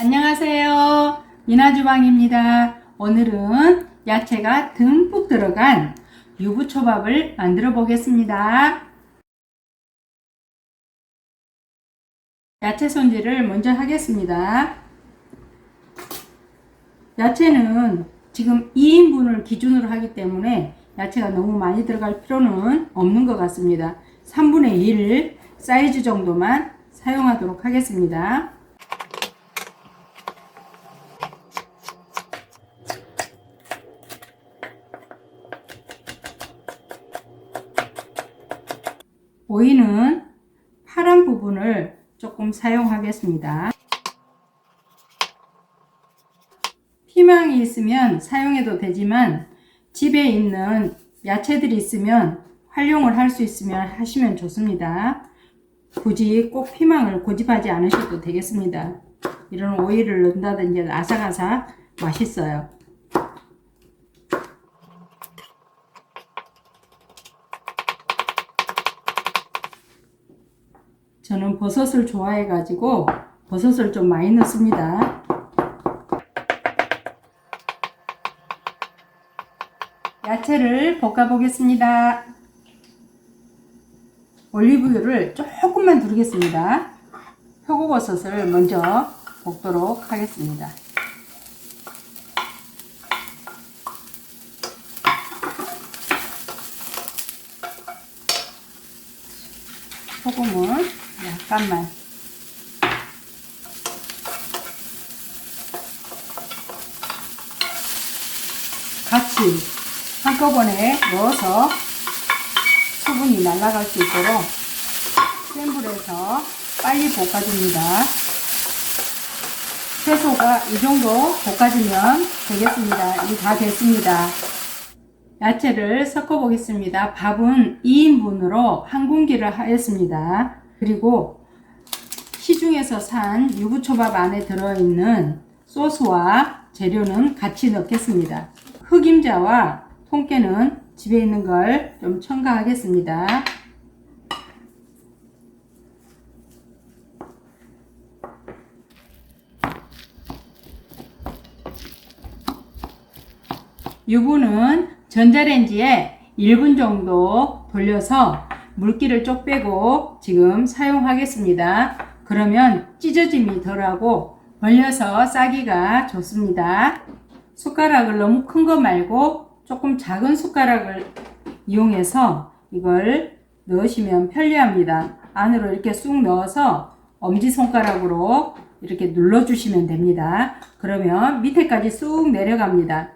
안녕하세요. 미나주방입니다. 오늘은 야채가 듬뿍 들어간 유부초밥을 만들어 보겠습니다. 야채 손질을 먼저 하겠습니다. 야채는 지금 2인분을 기준으로 하기 때문에 야채가 너무 많이 들어갈 필요는 없는 것 같습니다. 3분의 1 사이즈 정도만 사용하도록 하겠습니다. 오이는 파란 부분을 조금 사용하겠습니다. 피망이 있으면 사용해도 되지만 집에 있는 야채들이 있으면 활용을 할 수 있으면 하시면 좋습니다. 굳이 꼭 피망을 고집하지 않으셔도 되겠습니다. 이런 오이를 넣는다든지 아삭아삭 맛있어요. 저는 버섯을 좋아해 가지고 버섯을 좀 많이 넣습니다. 야채를 볶아 보겠습니다. 올리브유를 조금만 두르겠습니다. 표고버섯을 먼저 볶도록 하겠습니다. 소금은 약간만 같이 한꺼번에 넣어서 수분이 날아갈 수 있도록 센 불에서 빨리 볶아줍니다. 채소가 이 정도 볶아지면 되겠습니다. 이 다 됐습니다. 야채를 섞어 보겠습니다. 밥은 2인분으로 한 공기를 하였습니다. 그리고 시중에서 산 유부초밥 안에 들어있는 소스와 재료는 같이 넣겠습니다. 흑임자와 통깨는 집에 있는 걸 좀 첨가하겠습니다. 유부는 전자레인지에 1분 정도 돌려서 물기를 쪽 빼고 지금 사용하겠습니다. 그러면 찢어짐이 덜하고 벌려서 싸기가 좋습니다. 숟가락을 너무 큰 거 말고 조금 작은 숟가락을 이용해서 이걸 넣으시면 편리합니다. 안으로 이렇게 쑥 넣어서 엄지손가락으로 이렇게 눌러주시면 됩니다. 그러면 밑에까지 쑥 내려갑니다.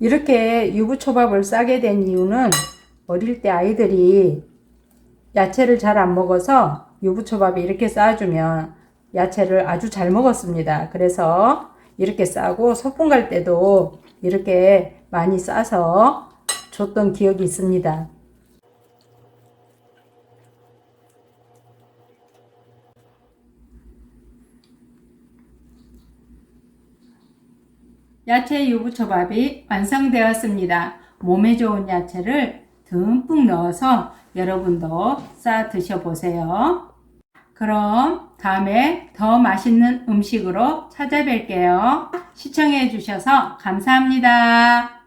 이렇게 유부초밥을 싸게 된 이유는 어릴 때 아이들이 야채를 잘 안 먹어서 유부초밥에 이렇게 싸주면 야채를 아주 잘 먹었습니다. 그래서 이렇게 싸고 소풍 갈 때도 이렇게 많이 싸서 줬던 기억이 있습니다. 야채 유부초밥이 완성되었습니다. 몸에 좋은 야채를 듬뿍 넣어서 여러분도 싸 드셔보세요. 그럼 다음에 더 맛있는 음식으로 찾아뵐게요. 시청해 주셔서 감사합니다.